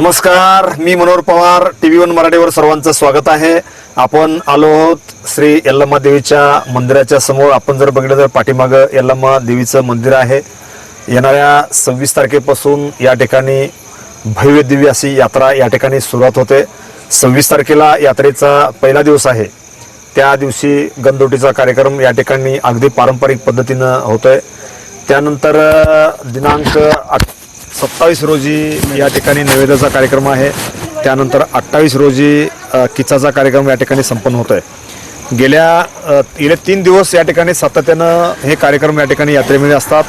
नमस्कार मी Manohar Pawar T V one मराठीवर सर्वांचं स्वागत आहे. आपण आलो आहोत श्री यल्लम्मा देवीच्या मंदिराच्या समोर. आपण जर बघितलं तर पाठीमागं यल्लम्मा देवीचं मंदिर आहे. येणाऱ्या सव्वीस तारखेपासून या ठिकाणी भव्य दिव्य अशी यात्रा या ठिकाणी सुरुवात होते. सव्वीस तारखेला यात्रेचा पहिला दिवस आहे. त्या दिवशी गणदोटीचा कार्यक्रम या ठिकाणी अगदी पारंपरिक पद्धतीनं होतोय. त्यानंतर दिनांक दिनांक सत्तावीस रोजी या ठिकाणी नैवेद्याचा कार्यक्रम आहे. त्यानंतर अठ्ठावीस रोजी किचाचा कार्यक्रम या ठिकाणी संपन्न होत आहे गेल्या गेले तीन दिवस या ठिकाणी सातत्यानं हे कार्यक्रम या ठिकाणी यात्रेमध्ये असतात.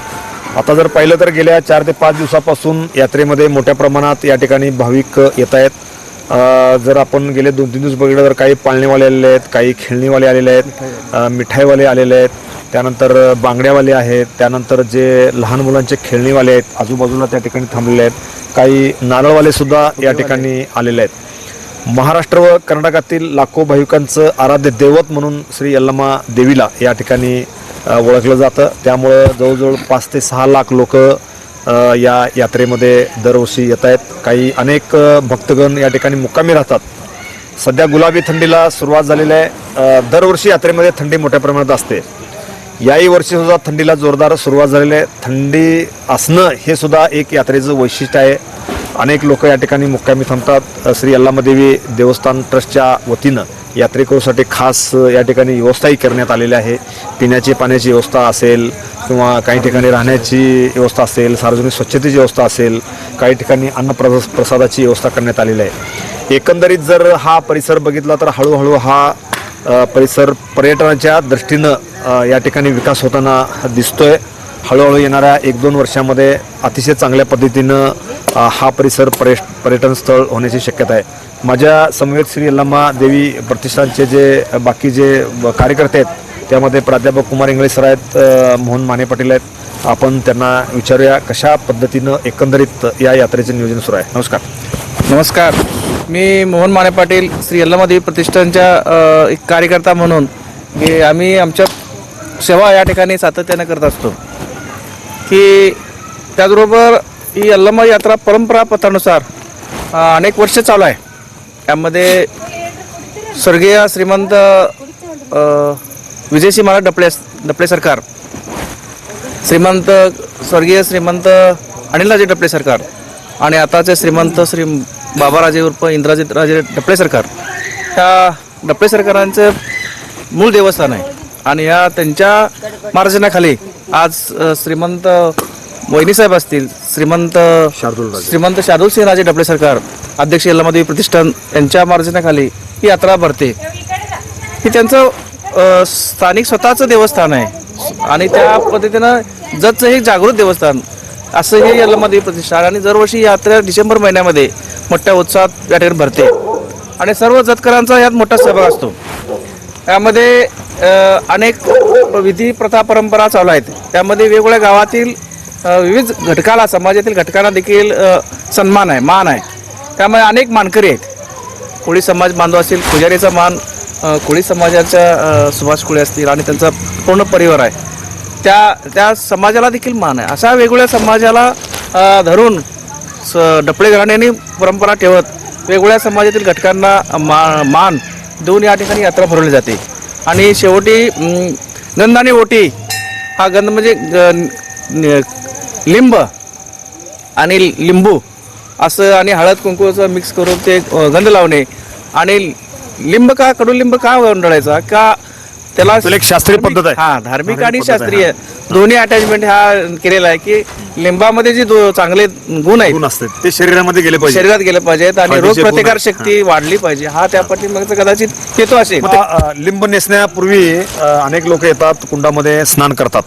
आता जर पाहिलं तर गेल्या चार ते पाच दिवसापासून यात्रेमध्ये मोठ्या प्रमाणात या ठिकाणी भाविक येत आहेत. जर आपण गेले दोन तीन दिवस बघितलं तर काही पाळणेवाले आलेले आहेत काही खेळणीवाले आलेले आहेत मिठाईवाले आलेले आहेत. त्यानंतर बांगड्यावाले आहेत त्यानंतर जे लहान मुलांचे खेळणीवाले आहेत आजूबाजूला त्या ठिकाणी थांबलेले आहेत काही नारळवाले सुद्धा या ठिकाणी आलेले आहेत. महाराष्ट्र व कर्नाटकातील लाखो भाविकांचं आराध्य दैवत म्हणून श्री यल्लमा देवीला या ठिकाणी ओळखलं जातं. त्यामुळं जवळजवळ पाच ते सहा लाख लोक या यात्रेमध्ये दरवर्षी येत आहेत. काही अनेक भक्तगण या ठिकाणी मुक्कामी राहतात. सध्या गुलाबी थंडीला सुरुवात झालेली आहे. दरवर्षी यात्रेमध्ये थंडी मोठ्या प्रमाणात असते. याही वर्षी सुद्धा थंडीला जोरदार सुरुवात झालेली आहे. थंडी असणं हे सुद्धा एक यात्रेचं वैशिष्ट्य आहे. अनेक लोक या ठिकाणी मुक्कामी थांबतात. श्री अल्लामदेवी देवस्थान ट्रस्टच्या वतीनं यात्रेकरूसाठी खास या ठिकाणी व्यवस्थाही करण्यात आलेली आहे. पिण्याची पाण्याची व्यवस्था असेल किंवा काही ठिकाणी राहण्याची व्यवस्था असेल सार्वजनिक स्वच्छतेची व्यवस्था असेल काही ठिकाणी अन्न प्रसादाची व्यवस्था करण्यात आलेली आहे. एकंदरीत जर हा परिसर बघितला तर हळूहळू हा परिसर पर्यटनाच्या दृष्टीनं या ठिकाणी विकास होताना दिसतोय. हळूहळू येणाऱ्या एक दोन वर्षामध्ये अतिशय चांगल्या पद्धतीनं हा परिसर पर्य पर्यटन स्थळ होण्याची शक्यता आहे. माझ्या समवेत श्री लम्मा देवी प्रतिष्ठानचे जे बाकी जे कार्यकर्ते आहेत त्यामध्ये प्राध्यापक कुमार इंगळे सर आहेत मोहन माने पाटील आहेत. आपण त्यांना विचारूया कशा पद्धतीनं एकंदरीत या यात्रेचं नियोजन सुरू आहे. नमस्कार. नमस्कार. मी मोहन माने पाटील श्री यल्लमादेवी प्रतिष्ठानच्या एक कार्यकर्ता म्हणून की आम्ही आमच्या सेवा या ठिकाणी सातत्यानं करत असतो. की त्याचबरोबर ही यल्लमा यात्रा परंपरा पथानुसार अनेक वर्ष चालू आहे. त्यामध्ये स्वर्गीय श्रीमंत विजयसिंह महाराज डपळे डपळे सरकार श्रीमंत स्वर्गीय श्रीमंत अनिलराजे डपळे सरकार आणि आताचे श्रीमंत श्री बाबाराजे उर्फ इंद्राजित राजे डपळे सरकार. ह्या डपळे सरकारांचं मूळ देवस्थान आहे आणि ह्या त्यांच्या मार्गदर्शनाखाली आज श्रीमंत वहिनीसाहेब असतील श्रीमंत शार्दूल. श्रीमंत शार्दूल सिंह राजे डपळे सरकार अध्यक्ष यल्लामादेवी प्रतिष्ठान यांच्या मार्गदर्शनाखाली ही यात्रा भरते. हे त्यांचं स्थानिक स्वतःचं देवस्थान आहे. आणि त्या पद्धतीनं जतचं हे जागृत देवस्थान असं हे यल्लामध्ये प्रतिष्ठान आणि दरवर्षी यात्रा डिसेंबर महिन्यामध्ये मोठ्या उत्साहात या ठिकाणी भरते. आणि सर्व जतकरांचा यात मोठा सहभाग असतो. यामध्ये अनेक विधी प्रथा परंपरा चालू आहेत. त्यामध्ये वेगवेगळ्या गावातील विविध घटकाला समाजातील घटकांना देखील सन्मान आहे मान आहे. त्यामुळे अनेक मानकरी आहेत. कोळी समाज बांधव असतील पुजारीचा मान कोळी समाजाच्या सुभाष कोळी असतील आणि त्यांचा पूर्ण परिवार आहे. त्या त्या समाजाला देखील मान आहे. अशा वेगवेगळ्या समाजाला धरून स डपळे घराण्याने परंपरा ठेवत वेगवेगळ्या समाजातील घटकांना मा मान देऊन या ठिकाणी यात्रा भरवली जाते. आणि शेवटी गंध आणि ओटी हा गंध म्हणजे ग- लिंब आणि लिंबू असं आणि हळद कुंकूचं मिक्स करून ते गंध लावणे आणि लिंब का कडुलिंब का गुंडाळायचा का त्याला त्याला एक शास्त्रीय पद्धत आहे. हा धार्मिक आणि पद्धत आहे, शास्त्रीय. दोन्ही अटॅचमेंट हा केलेला आहे की लिंबामध्ये जे दो- चांगले गुण आहेत गुण असतात ते शरीरामध्ये गेले पाहिजे. शरीरात गेले पाहिजेत आणि रोग गुण प्रतिकार आहेत. शक्ती वाढली पाहिजे. हा त्या पाठीमागचा कदाचित हेतू असेल. मग ते, अ, लिंब नेसण्यापूर्वी अ, अनेक लोक येतात कुंडामध्ये स्नान करतात.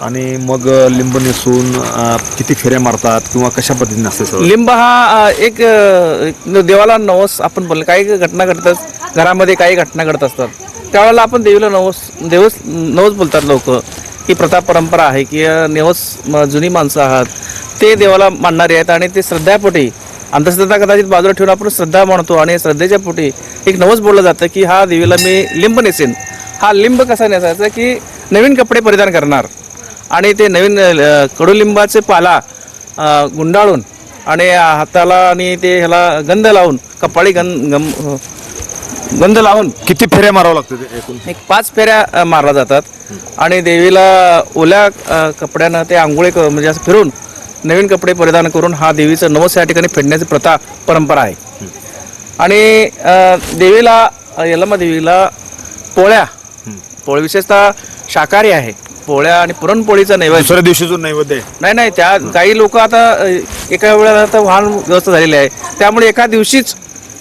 आणि मग अ, लिंब नेसून अ, किती फेऱ्या मारतात किंवा कशा पद्धतीने असते सगळं? लिंब हा अ, एक अ, एक देवाला नवस आपण बोल काही घटना घडतात घरामध्ये काही घटना घडत असतात. त्यावेळेला आपण देवीला नवस देवस नवस बोलतात लोक ही प्रथा परंपरा आहे की नवस म, जुनी माणसं आहात. ते देवाला मानणारे आहेत आणि ते श्रद्धापोटी अंधश्रद्धा कदाचित बाजूला ठेवून आपण श्रद्धा मानतो आणि श्रद्धेच्या पोटी एक नवस बोललं जातं की हा देवीला मी लिंब नेसेन. हा लिंब कसा नेसायचा की नवीन कपडे परिधान करणार. आणि ते नवीन कडुलिंबाचे पाला गुंडाळून आणि हाताला आणि ते ह्याला गंध लावून कपाळी गं गम- गंध लावून किती फेऱ्या मारावं लागतं ते एकूण? एक पाच फेऱ्या अ, मारल्या जातात. आणि देवीला ओल्या अ, कपड्यानं ते आंघोळी क- म्हणजे असं फिरून नवीन कपडे परिधान करून हा देवीचं नवस या ठिकाणी फेडण्याची प्रथा परंपरा आहे. आणि अ, देवीला अ, यल्लमा देवीला पोळ्या पोळी विशेषतः शाकाहारी आहे. पोळ्या आणि पुरणपोळीचा नैवेद्य. दुसऱ्या दिवशी जो नैवेद्य आहे. नाही नाही त्या काही लोक आता अ, एका वेळेला आता वाहन व्यवस्था झालेली आहे. त्यामुळे एका दिवशीच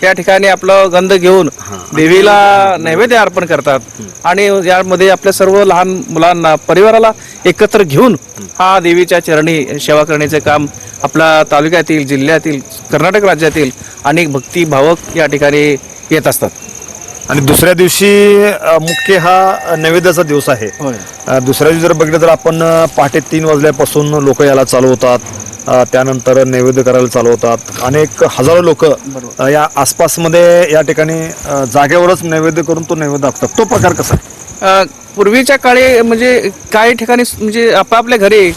या ठिकाणी आपलं गंध घेऊन देवीला नैवेद्य अर्पण करतात. आणि यामध्ये आपल्या सर्व लहान मुलांना परिवाराला एकत्र घेऊन हा देवीच्या चरणी सेवा करण्याचे काम आपल्या तालुक्यातील जिल्ह्यातील कर्नाटक राज्यातील अनेक भक्ती भावक या ठिकाणी येत असतात. आणि दुसऱ्या दिवशी मुख्य हा नैवेद्याचा दिवस आहे. दुसऱ्या दिवशी जर बघितलं तर आपण पहाटे तीन वाजल्यापासून लोक याला चालू होतात त्यानंतर नैवेद्य करायला चालवतात अनेक हजारो लोक या आसपासमध्ये या ठिकाणी जागेवरच नैवेद्य करून तो नैवेद्य दाखतात तो प्रकार कसा आहे? पूर्वीच्या काळी म्हणजे काही ठिकाणी म्हणजे आपापल्या घरी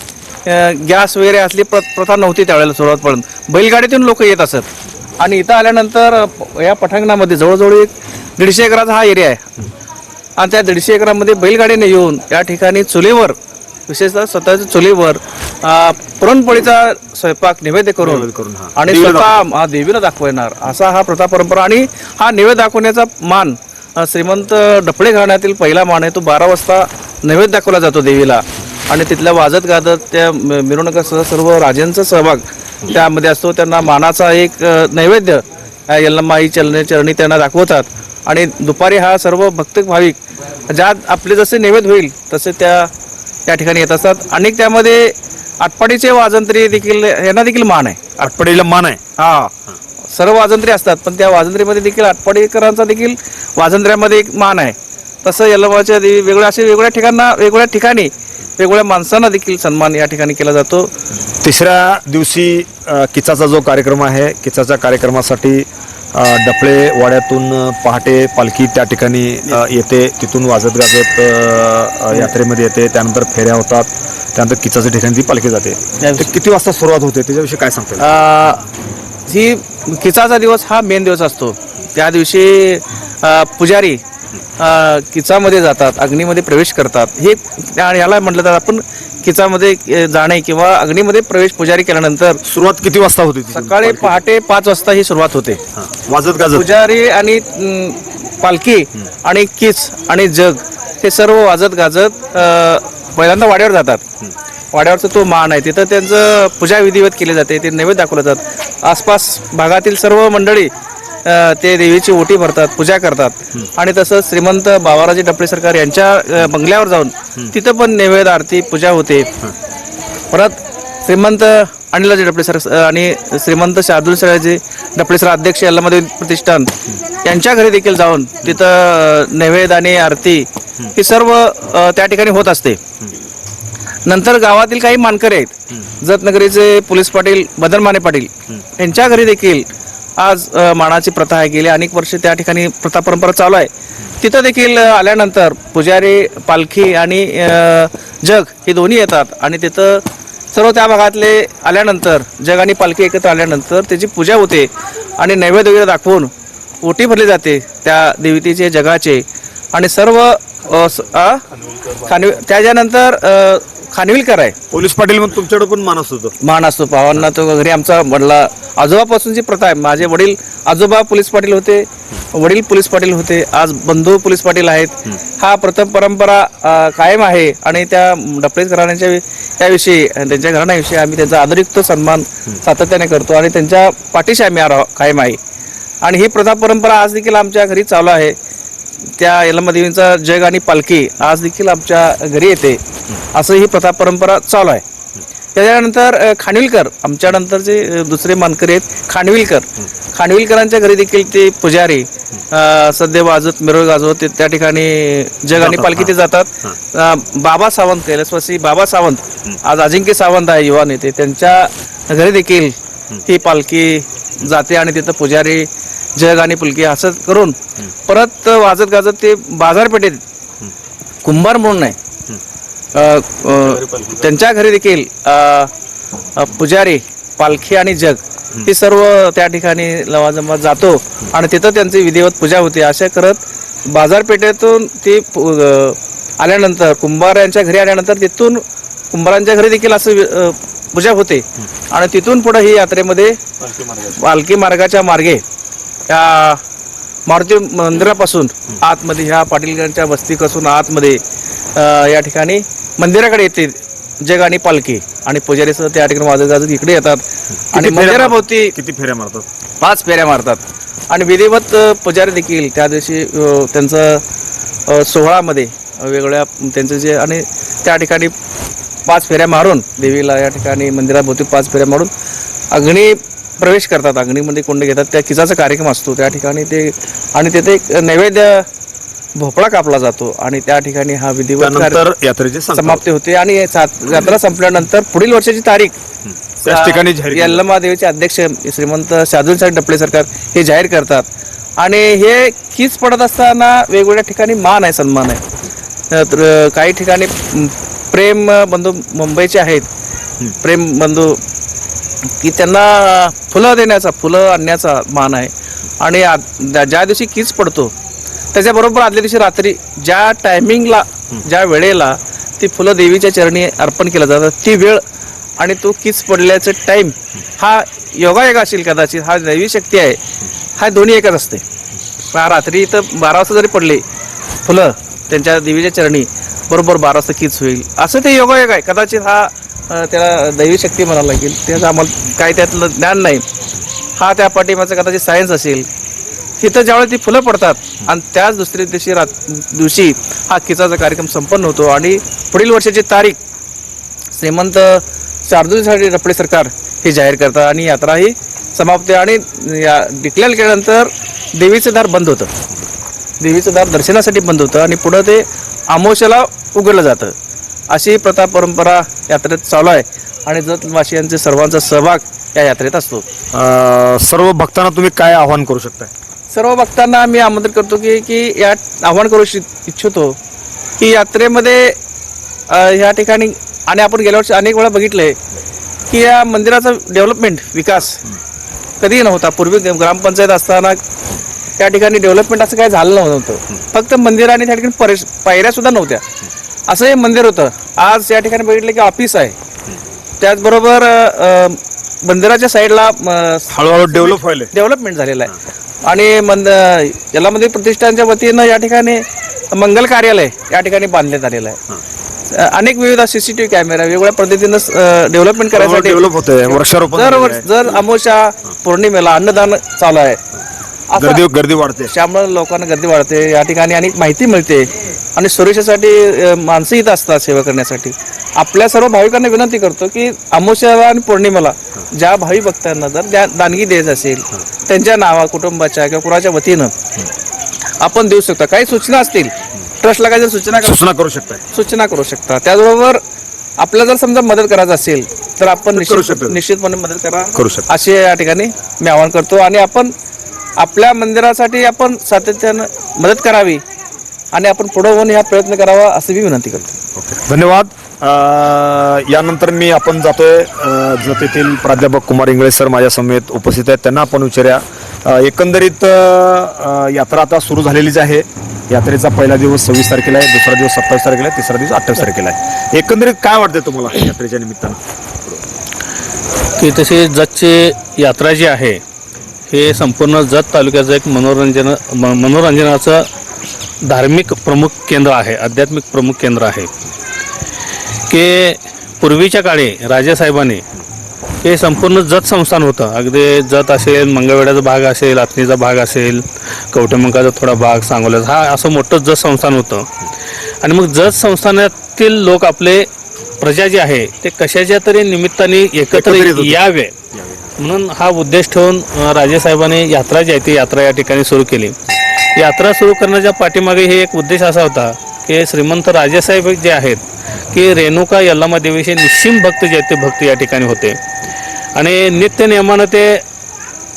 गॅस वगैरे असली प्र प्रथा नव्हती त्यावेळेला सुरुवातपर्यंत. बैलगाडीतून लोक येत असत. आणि इथं आल्यानंतर या पठांगणामध्ये जवळजवळ एक दीडशे एकराचा हा एरिया आहे. आणि त्या दीडशे एकरामध्ये बैलगाडीने येऊन या ठिकाणी चुलीवर विशेषतः स्वतःच्या चुलीवर पुरणपोळीचा स्वयंपाक निवेद्य करून. आणि स्वतः हा देवीला दाखवणार असा हा प्रथा परंपरा. आणि हा नैवेद्य दाखवण्याचा मान श्रीमंत डफळे घराण्यातील पहिला मान आहे तो बारा वाजता नैवेद्य दाखवला जातो देवीला. आणि तिथल्या वाजत गाजत त्या मिरवणुकासह सर्व राजांचा सहभाग त्यामध्ये असतो. त्यांना मानाचा एक नैवेद्य यल्लमाई चलने चरणी त्यांना दाखवतात. आणि दुपारी हा सर्व भक्त भाविक ज्या आपले जसे नैवेद्य होईल तसे त्या त्या ठिकाणी येत असतात. आणि त्यामध्ये आटपाडीचे वाजंत्री देखील यांना देखील मान आहे. आठपडीला मान आहे? हा. सर्व वाजंत्री असतात पण त्या वाजंत्रीमध्ये देखील आटपाडीकरांचा देखील वाजंत्र्यामध्ये एक मान आहे. तसं यल्लमाच्या देवी वेगळ्या असे वेगळ्या ठिकाणा वेगवेगळ्या ठिकाणी वेगवेगळ्या माणसांना देखील सन्मान या ठिकाणी केला जातो. तिसऱ्या दिवशी किचाचा जो कार्यक्रम आहे किचाच्या कार्यक्रमासाठी डफळे वाड्यातून पहाटे पालखी त्या ठिकाणी येते. तिथून वाजत गाजत यात्रेमध्ये येते. त्यानंतर फेऱ्या होतात. त्यानंतर किचाच्या ठिकाणी ती पालखी जाते. किती वाजता सुरुवात होते? त्याच्याविषयी काय सांगता ही किचाचा दिवस हा मेन दिवस असतो. त्या दिवशी पुजारी किचामध्ये जातात अग्नीमध्ये प्रवेश करतात. हे आणि याला म्हटलं तर आपण किचामध्ये जाणे किंवा अग्नीमध्ये प्रवेश पुजारी केल्यानंतर सुरुवात किती वाजता होते? सकाळी पहाटे पाच वाजता ही सुरुवात होते. वाजत गाजत? पुजारी आणि पालखी आणि किच आणि जग हे सर्व वाजत गाजत पहिल्यांदा वाड्यावर जातात. वाड्यावरचा तो मान आहे. तिथं त्यांचं पूजा विधिवत केली जाते. ते नैवेद्य दाखवलं जातात आसपास भागातील सर्व मंडळी ते देवीची ओटी भरतात पूजा करतात. आणि तसंच श्रीमंत बाबाराजे डपळे सरकार यांच्या बंगल्यावर जाऊन तिथं पण नैवेद्य आरती पूजा होते. परत श्रीमंत अनिलाजी डपळे सर आणि श्रीमंत शार्दूल सराजी डपळे सर अध्यक्ष यल्लामध्ये प्रतिष्ठान यांच्या घरी देखील जाऊन तिथं नैवेद्य आणि आरती ही सर्व त्या ठिकाणी होत असते. नंतर गावातील काही मानकरी आहेत. जतनगरीचे पोलीस पाटील बदरमाने पाटील यांच्या घरी देखील आज मानाची प्रथा आहे. गेली अनेक वर्ष त्या ठिकाणी प्रथा परंपरा चालू आहे. तिथं देखील आल्यानंतर पुजारी पालखी आणि जग हे दोन्ही येतात. आणि तिथं सर्व त्या भागातले आल्यानंतर जग आणि पालखी एकत्र आल्यानंतर त्याची पूजा होते. आणि नैवेद्य वगैरे दाखवून ओटी भरली जाते त्या देवतेचे जगाचे. आणि सर्व खानवी त्याच्यानंतर खानविलकर आहे. पोलीस पाटील मग तुमच्याकडे पण मान असतो मान असतो भावांना तो घरी आमचा वडला आजोबापासूनची प्रथा आहे. माझे वडील आजोबा पोलीस पाटील होते वडील पोलीस पाटील होते आज बंधू पोलीस पाटील आहेत. हा प्रथम परंपरा अ, कायम आहे आणि त्या डपळेत घराण्याच्या वि- त्याविषयी आणि त्यांच्या घराण्याविषयी आम्ही त्यांचा आदरयुक्त सन्मान सातत्याने करतो आणि त्यांच्या पाठीशी आम्ही आरो- कायम आहे. आणि ही प्रथा परंपरा आज देखील आमच्या घरी चालू आहे. त्या यलम्मा देवींचा जग आणि पालखी आज देखील आमच्या घरी येते. असं ही प्रथा परंपरा चालू आहे. त्याच्यानंतर खानविलकर आमच्या नंतरचे अ, दुसरे मानकरी आहेत खानविलकर. खानविलकरांच्या घरी देखील ते पुजारी सध्या वाजत मिरळ गाजवत ते त्या ठिकाणी जग आणि पालखी ते जातात. बाबा सावंत कैलासवासी बाबा सावंत आज अजिंक्य सावंत आहे युवा नेते. त्यांच्या घरी देखील ही पालखी जाते आणि तिथं पुजारी जग आणि पुलकी असं करून परत वाजत गाजत ते बाजारपेठेत कुंभार म्हणून आहे. त्यांच्या घरी देखील पुजारी पालखी आणि जग ही सर्व त्या ठिकाणी लवाजमात जातो आणि तिथं त्यांची विधिवत पूजा होते. अशा करत बाजारपेठेतून ती आल्यानंतर कुंभारांच्या घरी आल्यानंतर तिथून कुंभारांच्या घरी देखील असं पूजा होते. आणि तिथून पुढे ही यात्रेमध्ये पालखी मार्गाच्या मार्गे या मारुती मंदिरापासून आतमध्ये ह्या पाटीलगडच्या वस्ती कसून आतमध्ये या ठिकाणी मंदिराकडे येते जग आणि पालखी. आणि पुजारीसह त्या ठिकाणी वाजत गाजत इकडे येतात. आणि फेऱ्या मंदिराभोवती किती फेऱ्या मारतात? पाच फेऱ्या मारतात. आणि विधिवत पुजारी देखील त्या दिवशी अ, त्यांचं अ, सोहळामध्ये वेगवेगळ्या त्यांचं जे आणि त्या ठिकाणी पाच फेऱ्या मारून देवीला या ठिकाणी मंदिराभोवती पाच फेऱ्या मारून अग्नी प्रवेश करतात. अग्नीमध्ये कोंड घेतात. त्या किचाचा कार्यक्रम असतो त्या ठिकाणी. ते आणि तिथे एक नैवेद्य भोपळा कापला जातो आणि त्या ठिकाणी हा विधिवत यात्रेची समाप्ती होते आणि सात- यात्रा संपल्यानंतर पुढील वर्षाची तारीख त्याच ठिकाणी. यल्लमादेवीचे अध्यक्ष श्रीमंत शार्दूल साहेब डपळे सरकार हे जाहीर करतात. आणि हे कीच पडत असताना वेगवेगळ्या ठिकाणी मान आहे सन्मान आहे. तर काही ठिकाणी प्रेम बंधू मुंबईचे आहेत. प्रेम बंधू की त्यांना फुलं देण्याचा फुलं आणण्याचा मान आहे. आणि ज्या दिवशी कीच पडतो त्याच्याबरोबर आदल्या दिवशी रात्री ज्या टायमिंगला ज्या वेळेला ती फुलं देवीच्या चरणी अर्पण केलं जातं ती वेळ आणि तो किस पडल्याचं टाईम हा योगायोग असेल कदाचित हा दैवी शक्ती आहे हा दोन्ही एकच असते. रात्री इथं बारा वाजता जरी पडले फुलं त्यांच्या देवीच्या चरणी बरोबर बारा वाजता कीच होईल असं ते योगायोग आहे. कदाचित हा त्याला दैवी शक्ती म्हणावं लागेल. त्याचं आम्हाला काय त्यातलं ज्ञान नाही. हा त्या पाठिंबाचा कदाचित सायन्स असेल तिथं ज्यावेळेस ती फुलं पडतात आणि त्याच दुसऱ्या दिवशी रात दिवशी हा किचाचा कार्यक्रम संपन्न होतो आणि पुढील वर्षाची तारीख श्रीमंत शार्दूलसाठी रपडे सरकार हे जाहीर करतात आणि यात्रा ही समाप्त आणि या डिक्लेअर केल्यानंतर देवीचं दार बंद होतं. देवीचं दार दर्शनासाठी बंद होतं आणि पुढं ते आमोशाला उघडलं जातं. अशी प्रथा परंपरा यात्रेत चालू आहे आणि जतवासियांचे सर्वांचा सहभाग या यात्रेत असतो. सर्व भक्तांना तुम्ही काय आव्हान करू शकताय? सर्व भक्तांना आम्ही आमंत्रित करतो की की या आव्हान करू इच्छितो की यात्रेमध्ये ह्या ठिकाणी आणि आपण गेल्या वर्षी अनेक वेळा बघितलंय की या मंदिराचा डेव्हलपमेंट विकास कधीही नव्हता. पूर्वी ग्रामपंचायत असताना त्या ठिकाणी डेव्हलपमेंट असं काही झालं नव्हतं. फक्त मंदिर आणि त्या ठिकाणी परेश पायऱ्या सुद्धा नव्हत्या. असं हे मंदिर होतं. आज या ठिकाणी बघितलं की ऑफिस आहे. त्याचबरोबर मंदिराच्या साईडला हळूहळू डेव्हलप व्हायला डेव्हलपमेंट झालेलं आहे. आणि मंद याला मध्ये प्रतिष्ठानच्या वतीनं या ठिकाणी मंगल कार्यालय या ठिकाणी बांधण्यात आलेलं आहे. अनेक विविध सीसीटीव्ही कॅमेरा वेगवेगळ्या पद्धतीनं डेव्हलपमेंट करायसाठी डेव्हलप होतंय वृक्षारोपण दर झालेलं वर्ष दर अमावस्या पौर्णिमेला अन्नदान चालू आहे. गर्दी गर्दी वाढते. त्यामुळे लोकांना गर्दी वाढते. या ठिकाणी अनेक माहिती मिळते. आणि सुरक्षेसाठी माणसं इथं असतात सेवा करण्यासाठी. आपल्या सर्व भाविकांना विनंती करतो की अमावस्याला आणि पौर्णिमेला ज्या भावी भक्तांना जर द्या दानगी द्यायचं असेल त्यांच्या नावा कुटुंबाच्या किंवा कुणाच्या वतीनं आपण देऊ शकता. काही सूचना असतील ट्रस्टला काही जर सूचना करा- सूचना करू शकताय सूचना करू शकता. त्याचबरोबर आपल्याला जर समजा मदत करायचं असेल तर आपण निश्चित शकतो. निश्चितपणे मदत करा. करू शकता. असे या ठिकाणी मी आवाहन करतो. आणि आपण आपल्या मंदिरासाठी आपण सातत्यानं मदत करावी आणि आपण पुढे होऊन हा प्रयत्न करावा असं मी विनंती करतो. धन्यवाद. यानंतर मी आपण जातोय जतेतील प्राध्यापक कुमार इंगळे सर माझ्या समेत उपस्थित आहेत. त्यांना आपण विचारूया. एकंदरीत यात्रा आता सुरू झालेलीच आहे. यात्रेचा पहिला दिवस सव्वीस तारखेला आहे दुसरा दिवस सत्तावीस तारखेला आहे तिसरा दिवस अठ्ठावीस तारखेला आहे. एकंदरीत काय वाटते तुम्हाला यात्रेच्या निमित्तानं? की तशी जतची यात्रा जी आहे हे संपूर्ण जत तालुक्याचं एक मनोरंजन म- मनोरंजनाचं धार्मिक प्रमुख केंद्र आहे आध्यात्मिक प्रमुख केंद्र आहे. की पूर्वीच्या काळी राजेसाहेबांनी हे संपूर्ण जत संस्थान होतं. अगदी जत असेल मंगळवेड्याचा भाग असेल आत्नीचा भाग असेल कवठेमंकाचा थोडा भाग सांगोल्याचा हा असं मोठं जत संस्थान होतं. आणि मग जत संस्थानातील लोक आपले प्रजा जी आहे ते कशाच्या तरी निमित्ताने एकत्र. यावे. म्हणून हा उद्देश ठेवून राजेसाहेबांनी यात्रा जी आहे ती यात्रा या ठिकाणी सुरू केली. यात्रा सुरू करण्याच्या पाठीमागे हे एक उद्देश असा होता की श्रीमंत राजेसाहेब जे आहेत की रेणुका यल्लामा देवीचे निश्चिम भक्त जे आहेत ते भक्त या ठिकाणी होते. आणि नित्य नियमानं ते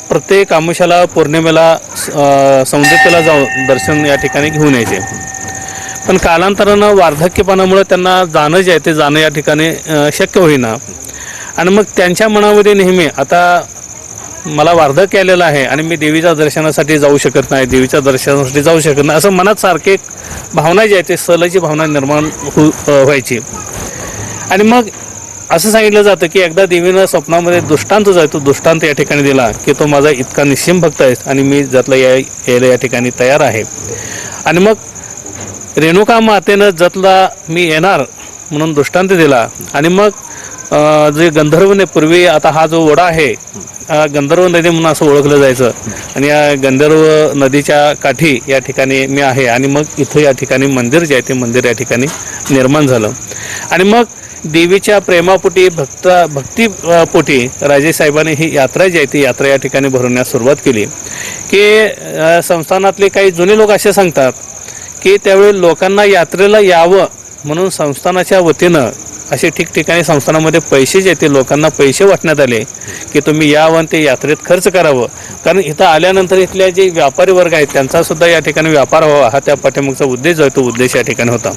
प्रत्येक आमुषाला पौर्णिमेला अं, सौंदर्याला जाऊन दर्शन या ठिकाणी घेऊन यायचे. पण कालांतरानं वार्धक्यपणामुळे त्यांना जाणं जे आहे ते जाणं या ठिकाणी शक्य होईना. आणि मग त्यांच्या मनामध्ये नेहमी आता मला वार्धक आलेलं आहे आणि मी देवीच्या दर्शनासाठी जाऊ शकत नाही देवीच्या दर्शनासाठी जाऊ शकत नाही असं मनात सारखे एक भावना जी आहे ते सलची भावना निर्माण हो व्हायची. आणि मग असं सांगितलं जातं की एकदा देवीनं स्वप्नामध्ये दृष्टांत जो आहे तो दृष्टांत या ठिकाणी दिला की तो माझा इतका निश्चिम भक्त आहे आणि मी जतला या यायला या ठिकाणी तयार आहे. आणि मग रेणुका मातेनं जतला मी येणार म्हणून दृष्टांत दिला. आणि मग जे गंधर्वने पूर्वी आता हा जो ओढा आहे गंधर्व नदी म्हणून असं ओळखलं जायचं. आणि या गंधर्व नदीच्या काठी या ठिकाणी मी आहे. आणि मग इथं या ठिकाणी मंदिर जे आहे ते मंदिर या ठिकाणी निर्माण झालं. आणि मग देवीच्या प्रेमापोटी भक्त भक्ती पोटी राजे साहेबांनी ही यात्रा जी आहे ती यात्रा या ठिकाणी भरवण्यास सुरुवात केली. की संस्थानातले काही जुने लोक असे सांगतात की त्यावेळी लोकांना यात्रेला यावं म्हणून संस्थानाच्या वतीनं असे ठिकठिकाणी संस्थानामध्ये पैसे जे ते लोकांना पैसे वाटण्यात आले की तुम्ही यावं आणि ते यात्रेत खर्च करावं. कारण इथं आल्यानंतर इथल्या जे व्यापारी वर्ग आहेत त्यांचा सुद्धा या ठिकाणी व्यापार व्हावा हा त्या पाठिंबाचा उद्देश जो आहे तो उद्देश या ठिकाणी होता.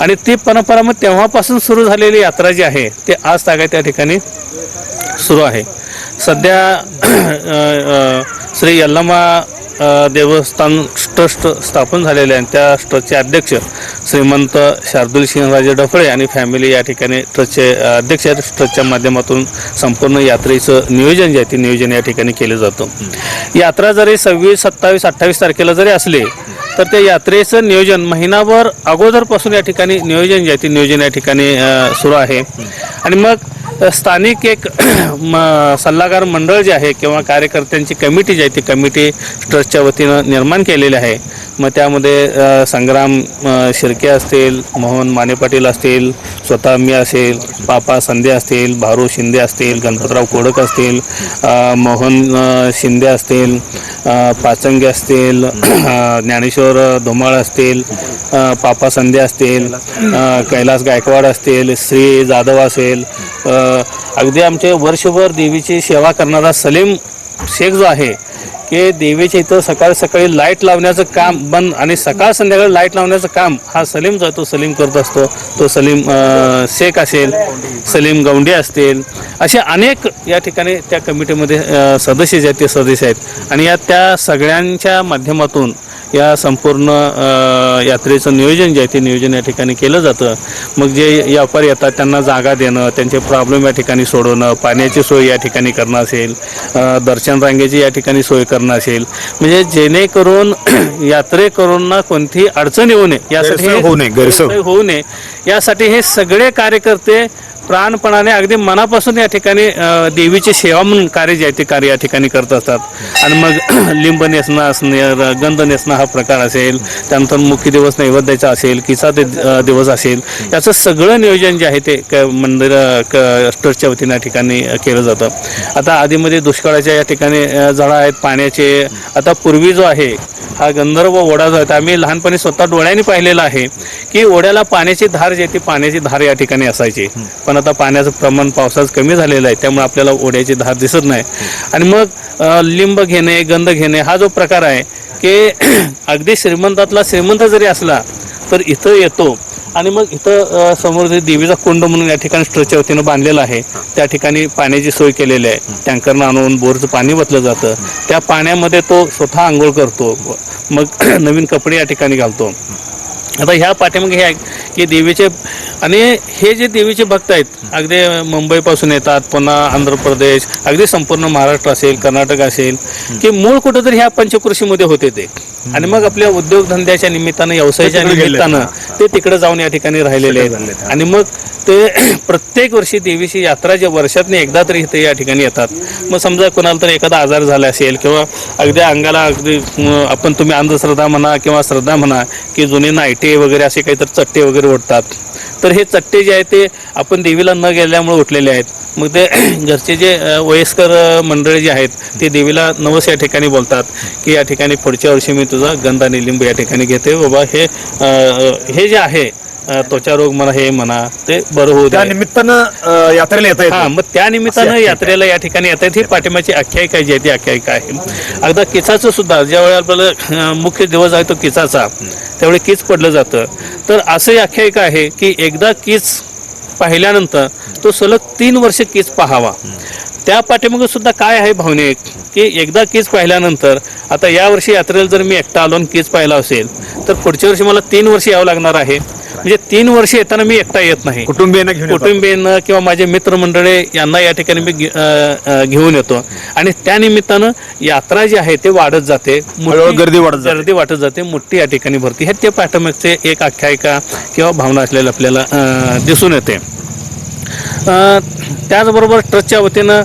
आणि ती परंपरा मग तेव्हापासून सुरू झालेली यात्रा जी आहे ते आज तागा त्या ठिकाणी सुरू आहे. सध्या श्री यल्लमा देवस्थान ट्रस्ट स्थापन झालेले आहे त्या ट्रस्टचे अध्यक्ष श्रीमंत शार्दुल सिंहराजे डफळे आणि फॅमिली या ठिकाणी ट्रस्टचे अध्यक्ष आहेत. ट्रस्टच्या माध्यमातून संपूर्ण यात्रेचं नियोजन जे आहे ते नियोजन या ठिकाणी केलं जातं. यात्रा जरी सव्वीस सत्तावीस अठ्ठावीस तारखेला जरी असले तर त्या यात्रेचं नियोजन महिनाभर अगोदरपासून या ठिकाणी नियोजन जे आहे ते नियोजन या ठिकाणी सुरू आहे. आणि मग स्थानिक एक म सल्लागार मंडळ जे आहे किंवा कार्यकर्त्यांची कमिटी जी आहे ती कमिटी ट्रस्टच्या वतीनं निर्माण केलेली आहे. मग त्यामध्ये संग्राम शिर्के असतील मोहन माने पाटील असतील स्वतः मी असेल पापा संधे असतील भारू शिंदे असतील गणपतराव कोडक असतील मोहन शिंदे असतील पाचंगे असतील ज्ञानेश्वर धुमाळ असतील पापा संधे असतील कैलास गायकवाड असतील श्री जाधव असेल अगदी आमचे वर्षभर देवीची सेवा करणारा सलीम शेख जो आहे की देवीच्या इथं सकाळी सकाळी लाइट लावण्याचं काम बंद आणि सकाळ संध्याकाळी लाइट लावण्याचं काम हा सलीम जो आहे तो सलीम करत असतो. तो सलीम शेख असेल सलीम गौंडे असतील असे अनेक या ठिकाणी त्या कमिटीमध्ये सदस्य जे आहेत ते सदस्य आहेत. आणि या त्या सगळ्यांच्या माध्यमातून या संपूर्ण यात्रेचं नियोजन जे आहे ते नियोजन या ठिकाणी केलं जातं. मग जे व्यापारी येतात त्यांना जागा देणं त्यांचे प्रॉब्लेम या ठिकाणी सोडवणं पाण्याची सोय या ठिकाणी करणं असेल दर्शन रांगेची या ठिकाणी सोय करणं असेल. म्हणजे जेणेकरून यात्रेकरूंना कोणतीही अडचण येऊ नये यासाठी होऊ नये, होऊ नये. यासाठी हे सगळे कार्यकर्ते प्राणपणाने अगदी मनापासून या ठिकाणी देवीची सेवा म्हणून कार्य जे आहे ते कार्य या ठिकाणी करत असतात. आणि मग लिंब नेसणं असणं गंध नेसणं हा प्रकार असेल. त्यानंतर मुख्य दिवस नैवेद्याचा असेल किसा ते दिवस असेल. याचं सगळं नियोजन जे आहे ते क मंदिर क ट्रस्टच्या वतीनं या ठिकाणी केलं जातं. आता आधीमध्ये दुष्काळाच्या या ठिकाणी झाडं आहेत पाण्याचे. आता पूर्वी जो आहे हा गंधर्व ओढा जो आहे आम्ही लहानपणी स्वतः डोळ्यांनी पाहिलेला आहे की ओढ्याला पाण्याची धार जी आहे ती पाण्याची धार या ठिकाणी असायची. पण आता पाण्याचं प्रमाण पावसाचं कमी झालेलं आहे त्यामुळे आपल्याला ओढ्याची धार दिसत नाही. आणि मग लिंब घेणे गंध घेणे हा जो प्रकार आहे की अगदी श्रीमंतातला श्रीमंत जरी असला तर इथं येतो. आणि मग इथं समोर जे देवीचा कुंड म्हणून या ठिकाणी स्ट्रक्चर वतीनं बांधलेलं आहे त्या ठिकाणी पाण्याची सोय केलेली आहे. टँकरनं आणून बोरचं पाणी वतलं जातं. त्या पाण्यामध्ये तो स्वतः आंघोळ करतो. मग नवीन कपडे या ठिकाणी घालतो. आता ह्या पाठीमागे हे आहे की देवीचे आणि हे जे देवीचे भक्त आहेत अगदी मुंबईपासून येतात पुन्हा आंध्र प्रदेश अगदी संपूर्ण महाराष्ट्र असेल कर्नाटक असेल की मूळ कुठंतरी ह्या पंचकृषीमध्ये होते ते. आणि मग आपल्या उद्योगधंद्याच्या निमित्तानं व्यवसायाच्या. निमित्तानं ते तिकडे जाऊन या ठिकाणी राहिलेले आहेत. आणि मग ते प्रत्येक वर्षी देवीची यात्रा जे वर्षातनं एकदा तरी इथे या ठिकाणी येतात. मग समजा कोणाला तर एखादा आजार झाला असेल किंवा अगदी अंगाला अगदी आपण तुम्ही अंधश्रद्धा म्हणा किंवा श्रद्धा म्हणा की जुने नायटे वगैरे असे काहीतरी चट्टे वगैरे उठतात तर हे चट्टे जे आहेत ते आपण देवीला न गेल्यामुळे उठलेले आहेत. मग ते घरचे जे वयस्कर मंडळी जे आहेत ते देवीला नवस या ठिकाणी बोलतात की या ठिकाणी पुढच्या वर्षी मी तुझा गंध आणि या ठिकाणी घेते. बाबा हे हे जे आहे त्वचा रोग म्हणा हे म्हणा ते बरं होऊ त्या द्या निमित्तानं यात्रेला येता हा येतं मग त्या निमित्तानं यात्रेला या ठिकाणी येतात ही पाठिंबाची आख्यायिका जी आहे ती आख्यायिका आहे. अगदा किचाचं सुद्धा ज्यावेळी आपल्याला अं, मुख्य दिवस आहे तो किचाचा त्यावेळी कीच पडलं जातं. तर असंही आख्यायिका आहे की एकदा कीच पाहिल्यानंतर तो सलग तीन वर्ष कीच पाहावा. त्या पाठीमागे सुद्धा काय आहे भावनिक? की एकदा कीच पाहिल्यानंतर आता यावर्षी यात्रेला जर मी एकटा आलो आणि कीच पाहिला असेल तर पुढच्या वर्षी मला तीन वर्ष यावं लागणार आहे. म्हणजे तीन वर्ष येताना मी एकटा येत नाही. कुटुंबियांना घेऊन. कुटुंबीयांना किंवा माझे मित्रमंडळी यांना या ठिकाणी मी घे- अ, अ, घेऊन येतो. आणि त्या निमित्तानं यात्रा जी आहे ते वाढत जाते. हळूहळू गर्दी वाढत जाते. गर्दी वाटत जाते. मोठी या ठिकाणी भरती. हे ते पाठीमागचे एक आख्यायिका किंवा भावना असलेल्या आपल्याला अ, दिसून येते. अ, त्याचबरोबर ट्रस्टच्या वतीनं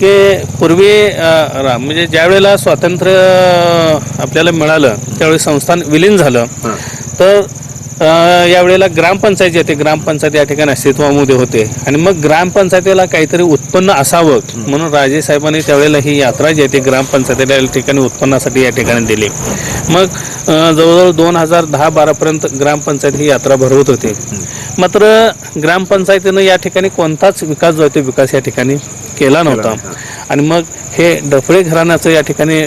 की पूर्वी अ, रा- म्हणजे ज्या वेळेला स्वातंत्र्य अ, आपल्याला मिळालं त्यावेळी संस्थान विलीन झालं तर यावेळेला ग्रामपंचायत जे ते ग्रामपंचायत या ठिकाणी अस्तित्वामध्ये होते. आणि मग ग्रामपंचायतीला काहीतरी उत्पन्न असावं म्हणून राजे साहेबांनी त्यावेळेला ही यात्रा जी आहे ती ग्रामपंचायतीला या ठिकाणी उत्पन्नासाठी या ठिकाणी दिली. मग जवळजवळ दोन हजार दहा बारापर्यंत ग्रामपंचायत ही यात्रा भरवत होती. मात्र ग्रामपंचायतीनं या ठिकाणी कोणताच विकास जो आहे तो विकास या ठिकाणी केला नव्हता. आणि मग हे डफळे घराण्याचं या ठिकाणी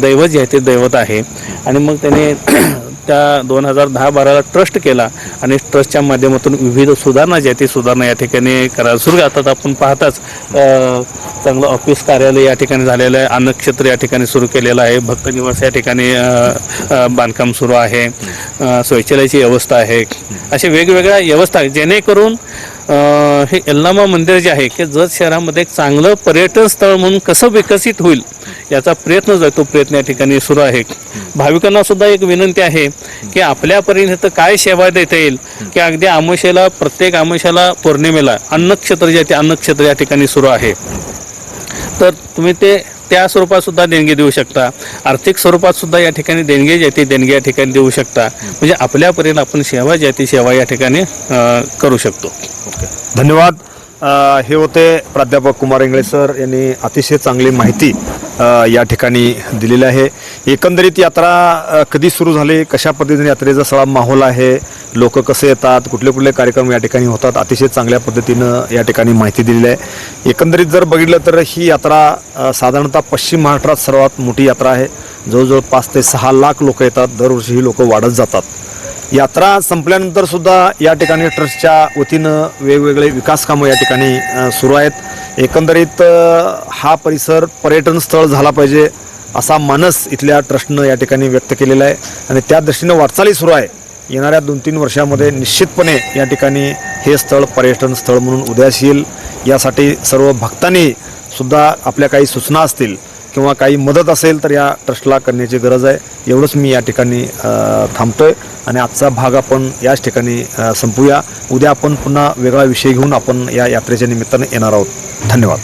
दैवत जे आहे ते दैवत आहे. आणि मग त्याने त्या दोन हजार दहा बाराला ट्रस्ट केला आणि ट्रस्टच्या माध्यमातून विविध सुधारणा ज्या ती सुधारणा या ठिकाणी करायला सुरू आता आपण पाहताच चांगलं ऑफिस कार्यालय या ठिकाणी झालेलं आहे. अन्नक्षेत्र या ठिकाणी सुरू केलेलं आहे. भक्त निवास या ठिकाणी बांधकाम सुरू आहे. शौचालयाची व्यवस्था आहे. अशा वेगवेगळ्या व्यवस्था जेणेकरून हे यल्लामा मंदिर जे आहे की जत शहरामध्ये एक चांगलं पर्यटन स्थळ म्हणून कसं विकसित होईल याचा प्रयत्न जो तो प्रयत्न या ठिकाणी सुरू आहे. भाविकांना सुद्धा एक विनंती आहे की आपल्यापर्यंत तर काय सेवा देता येईल की अगदी आमशेला प्रत्येक आमुष्याला पौर्णिमेला अन्नक्षेत्र जे आहे ते अन्नक्षेत्र या ठिकाणी सुरू आहे. तर तुम्ही ते त्या स्वरूपात सुद्धा देणगी देऊ शकता. आर्थिक स्वरूपात सुद्धा या ठिकाणी देणगी जी आहे ती देणगी या ठिकाणी देऊ शकता. म्हणजे आपल्यापर्यंत आपण सेवा जी आहे ती सेवा या ठिकाणी करू शकतो. धन्यवाद. हे होते प्राध्यापक कुमार इंगळे सर यांनी अतिशय चांगली माहिती या ठिकाणी दिलेली आहे. एकंदरीत यात्रा कधी सुरू झाली? कशा पद्धतीने यात्रेचा सगळा माहोल आहे? लोक कसे येतात? कुठले कुठले कार्यक्रम या ठिकाणी होतात? अतिशय चांगल्या पद्धतीनं या ठिकाणी माहिती दिलेली आहे. एकंदरीत जर बघितलं तर ही यात्रा साधारणतः पश्चिम महाराष्ट्रात सर्वात मोठी यात्रा आहे. जवळजवळ पाच ते सहा लाख लोक येतात. दरवर्षी ही लोक वाढत जातात. यात्रा संपल्यानंतर सुद्धा या ठिकाणी ट्रस्टच्या वतीनं वेगवेगळे विकास कामं या ठिकाणी सुरू आहेत. एकंदरीत हा परिसर पर्यटन स्थळ झाला पाहिजे असा मानस इथल्या ट्रस्टनं या ठिकाणी व्यक्त केलेला आहे. आणि त्या दृष्टीनं वाटचाली सुरू आहे. येणाऱ्या दोन तीन वर्षामध्ये निश्चितपणे या ठिकाणी हे स्थळ पर्यटन स्थळ म्हणून उद्यास येईल. यासाठी सर्व भक्तांनी सुद्धा आपल्या काही सूचना असतील. किंवा काही मदत असेल तर या ट्रस्टला करण्याची गरज आहे. एवढंच मी या ठिकाणी थांबतो थांबतोय. आणि आजचा भाग आपण याच ठिकाणी संपूया. उद्या आपण पुन्हा वेगळा विषय घेऊन आपण या यात्रेच्या निमित्ताने येणार आहोत. धन्यवाद.